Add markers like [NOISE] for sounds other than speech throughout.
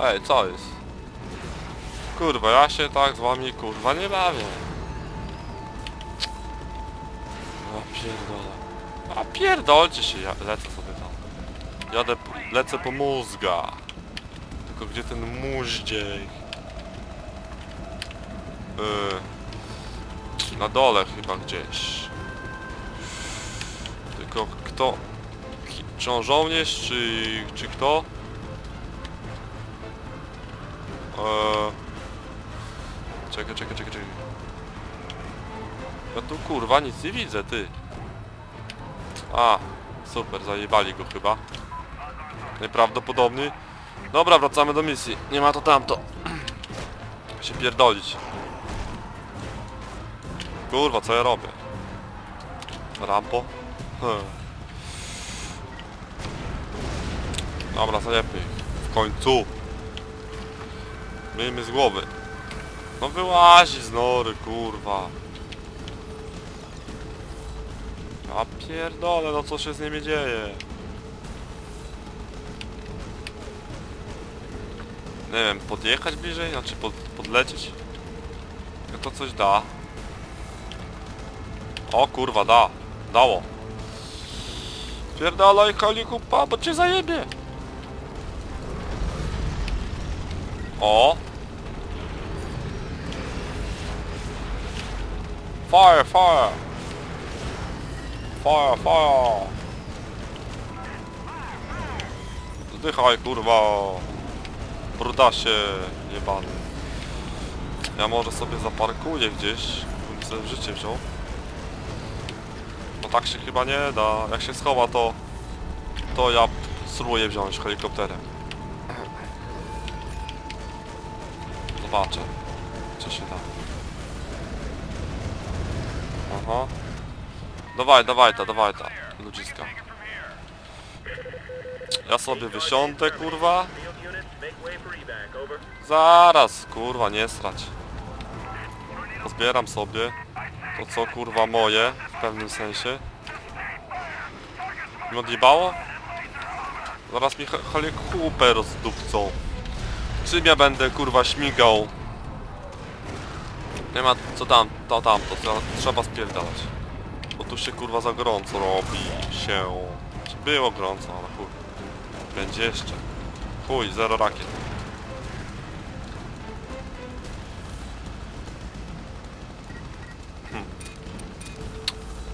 Ej, co jest? Kurwa, ja się tak z wami kurwa nie bawię. A pierdolę. A pierdolcie się, ja lecę sobie tam. Jadę, lecę po mózga. Tylko gdzie ten móździej? Yy, na dole chyba gdzieś. Tylko kto? Czy on żołnierz, czy, czy kto? Eee... Czekaj, czekaj, czekaj, czekaj. Ja tu kurwa nic nie widzę, ty. A, super, zajebali go chyba. Najprawdopodobniej. Dobra, wracamy do misji. Nie ma to tamto. [CLEARS THROAT] się pierdolić. Kurwa, co ja robię? Rampo? Hmm. Dobra, zajebmy. W końcu. Miejmy z głowy. No wyłazi z nory, kurwa. A pierdolę, no co się z nimi dzieje? Nie wiem, podjechać bliżej? Znaczy pod, podlecieć? Jak to coś da? O kurwa, da. Dało. Pierdalaj kalikupa, bo cię zajebie. O! Fire, fire! Fire, fire! Zdychaj, kurwa! Brudasie jebany. Ja może sobie zaparkuję gdzieś, bym sobie w życie wziął. No tak się chyba nie da. Jak się schowa to... To ja spróbuję wziąć helikopterem. Zobaczę, co się da. Aha. Dawaj, dawaj ta, dawaj ta, ludziska. Ja sobie wysiądę, kurwa. Zaraz, kurwa, nie strać. Pozbieram sobie to co kurwa moje, w pewnym sensie. Mi odjebało? Zaraz mi helikupę rozdupcą. Czym ja będę kurwa śmigał? Nie ma co tam, to tam, to trzeba, spierdalać. Bo tu się kurwa za gorąco robi się. Znaczy, Było gorąco, ale chuj. Będzie jeszcze. Chuj, zero rakiet.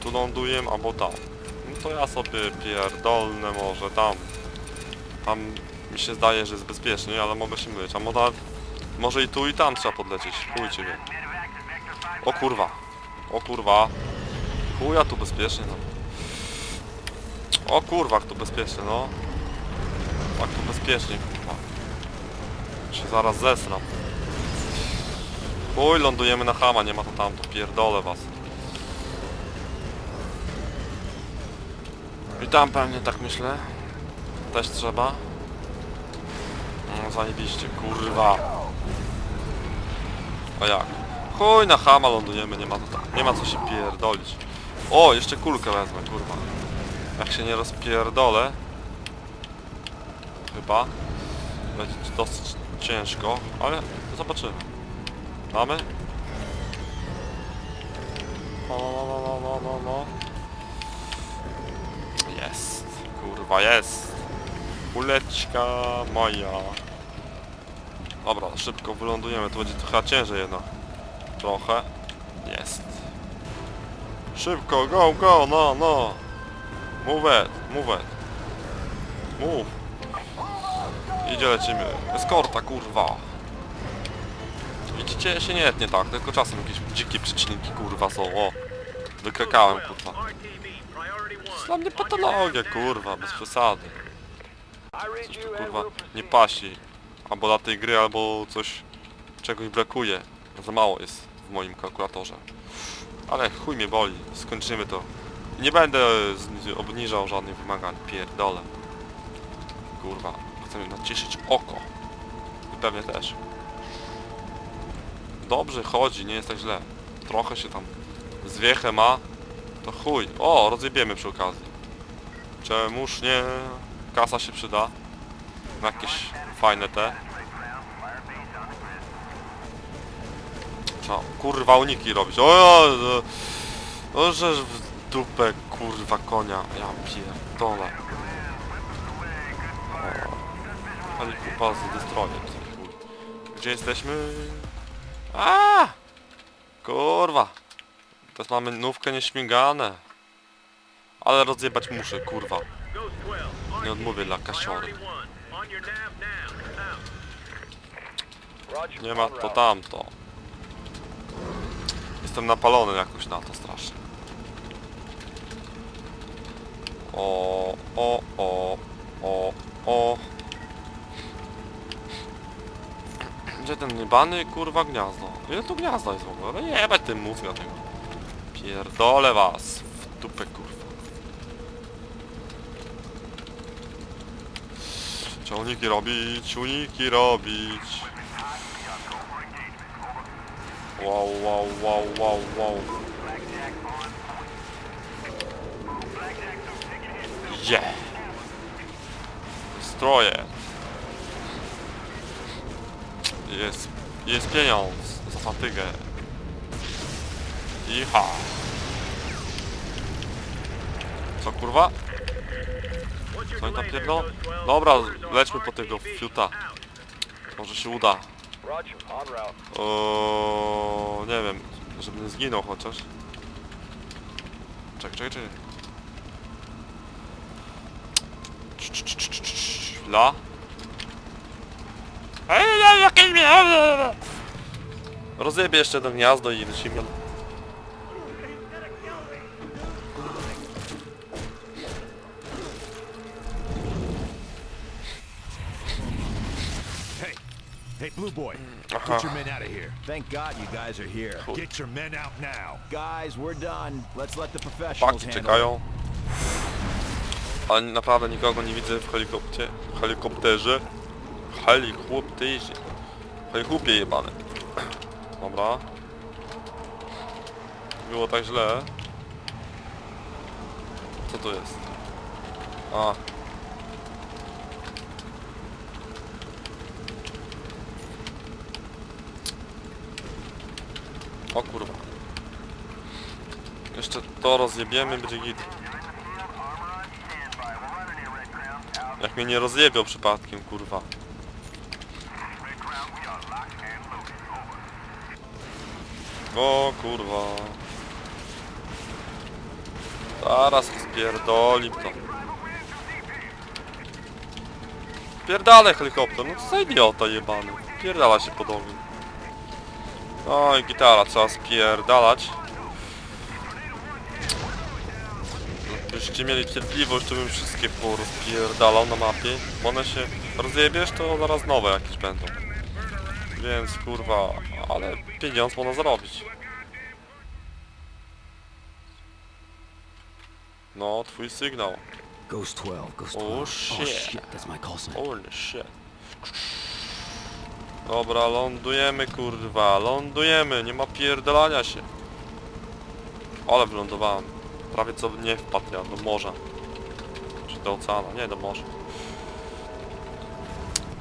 tu ląduję albo tam. No to ja sobie pierdolnę może tam. Tam mi się zdaje, że jest bezpiecznie, ale mogę się mylić. A może, może i tu i tam trzeba podlecieć. Chujcie wie. O kurwa. O kurwa. Chuja tu bezpiecznie no. O kurwa, jak tu bezpiecznie no. Tak tu bezpiecznie kurwa. Się zaraz zesram. Chuj, lądujemy na hama, nie ma to tam, to pierdolę was. I tam pewnie tak myślę. Też trzeba. No zajebiście, kurwa. A jak? Chuj na hama lądujemy, nie ma, to, nie ma co się pierdolić. O, jeszcze kulkę wezmę, kurwa. Jak się nie rozpierdolę. Chyba. Będzie dosyć ciężko, ale zobaczymy. Mamy? No, no, no, no, no, no, no. Jest. Kurwa, jest. Kuleczka moja. Dobra, szybko wylądujemy. To będzie trochę ciężej jednak. Trochę. Jest. Szybko, go, go, no, no. Move it, move it. Move. Idzie, lecimy. Eskorta, kurwa. Widzicie, się nie tnie tak, tylko czasem jakieś dzikie przyczynki, kurwa, są. O, wykrakałem, kurwa. Priority one. Dla mnie patologia, kurwa, bez przesady. Coś tu kurwa nie pasi. Albo dla tej gry, albo coś czegoś brakuje. Za mało jest moim kalkulatorze. Ale chuj mnie boli, skończymy to. Nie będę obniżał żadnych wymagań, pierdolę. Kurwa, chcemy nacieszyć oko. I pewnie też. Dobrze chodzi, nie jest tak źle. Trochę się tam zwiechę ma, to chuj. O, rozjebiemy przy okazji. Czemuż nie? Kasa się przyda. Na jakieś fajne te. Trzeba, kurwa, uniki robić. O, o, o, o żeż w dupę, kurwa, konia. Ja pierdolę. O, Helikupa z destrojem. Gdzie jesteśmy? A! Kurwa. Teraz mamy nówkę nieśmigane. Ale rozjebać muszę, kurwa. Ghost 12. On Nie odmówię dla kasiory. Nie ma to tamto. Jestem napalony jakoś na to strasznie. O, o, o, o, o. Gdzie ten niebany kurwa gniazdo? Ile tu gniazda jest w ogóle? No nie bać tym mózga tego. Pierdolę was w dupę kurwa. Ciągniki robić, uniki robić. Wow, wow, wow, wow, wow. Yeah. Stroje. Jest, jest pieniądz za fatygę. Iha. Co kurwa? Co oni tam pierdolą? Ghost 12? Dobra, lećmy po tego fiuta. Może się uda. O, nie wiem, żeby nie zginął chociaż. Czekaj, czekaj, czekaj. La? Rozjebie jeszcze to gniazdo i lecimy. Hey, Blue Boy, Aha. get your men out of here. Thank God you guys are here. Cool. Get your men out now. Guys, we're done. Let's let the professionals Paki handle it. czekają. Ale naprawdę nikogo nie widzę w helikopcie, helikopterze. Helikopterze. Helikopie jebane. Dobra. Było tak źle. Co to jest? A. O kurwa. Jeszcze to rozjebiemy, będzie git. Jak mnie nie rozjebią przypadkiem, kurwa. O kurwa. Zaraz spierdoli to. Pierdalę helikopter, no co za idiota jebany. Pierdala się pod ogień. No i gitara, trzeba spierdalać. Gdybyście mieli cierpliwość, to bym wszystkie porozpierdalał na mapie. Bo one się rozjebiesz, to zaraz nowe jakieś będą. Więc kurwa, ale pieniądz można zarobić. No, twój sygnał. Ghost 12, Ghost Oh, 12. shit. Oh shit, that's my call sign. Holy shit. Dobra, lądujemy kurwa, lądujemy, nie ma pierdolania się. Ale wylądowałem. Prawie co nie wpadł ja do morza. Czy do oceanu, nie do morza.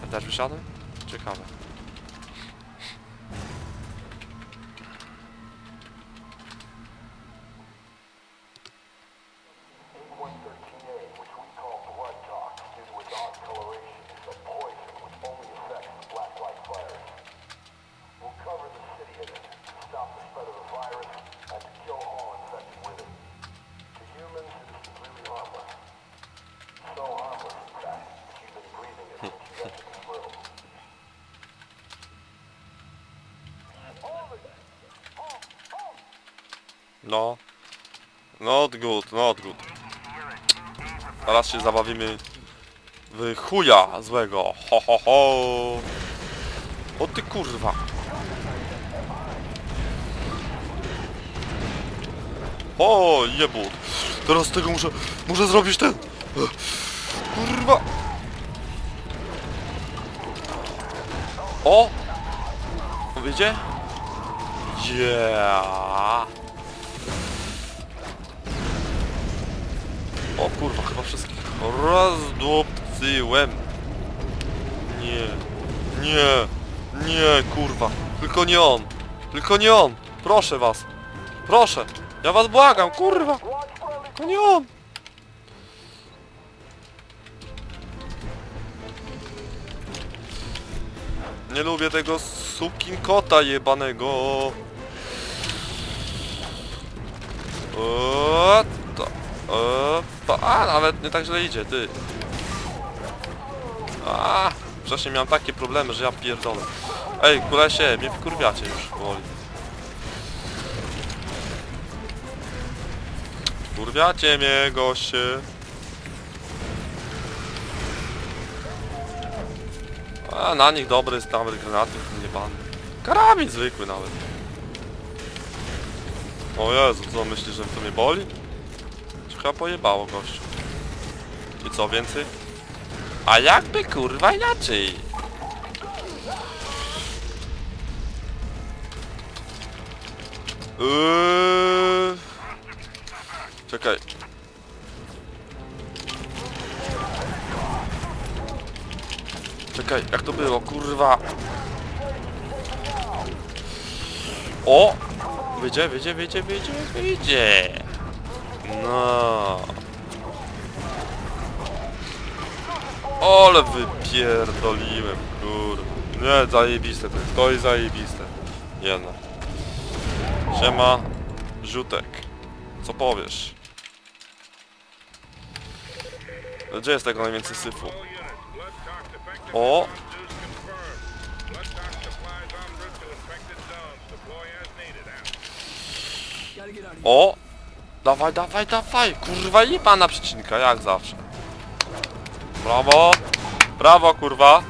Ja też wysiadłem? Ciekawe. No. Not good, not good. Teraz się zabawimy w chuja złego. Ho ho ho. O ty kurwa. O jebut. Teraz tego muszę, muszę zrobić ten. Kurwa. O! Wiecie? Yeah. O kurwa, chyba wszystkich rozdupcyłem. Nie. Nie. Nie, kurwa. Tylko nie on. Tylko nie on! Proszę was! Proszę! Ja was błagam, kurwa! To nie on! Nie lubię tego sukin kota jebanego. O, to, o, to, a nawet nie tak źle idzie, ty. A, wcześniej miałem takie problemy, że ja pierdolę. Ej, kulesie, mnie wkurwiacie już powoli. Wkurwiacie mnie, goście. A, na nich dobry jest nawet granaty, nie pan. Karabin zwykły nawet. O Jezu, co myślisz, że to mnie boli? Chyba pojebało gościu. I co więcej? A jakby kurwa inaczej? Yy... Czekaj. Czekaj, jak to było, kurwa? O! Wyjdzie, wyjdzie, wyjdzie, wyjdzie, wyjdzie! No. Ale wypierdoliłem, kurwa. Nie, zajebiste to jest, to jest zajebiste. Jedna. Siema, Żutek. Co powiesz? Gdzie jest tego najwięcej syfu? O! O! Dawaj, dawaj, dawaj! Kurwa, nie pana przecinka, jak zawsze. Brawo! Brawo, kurwa!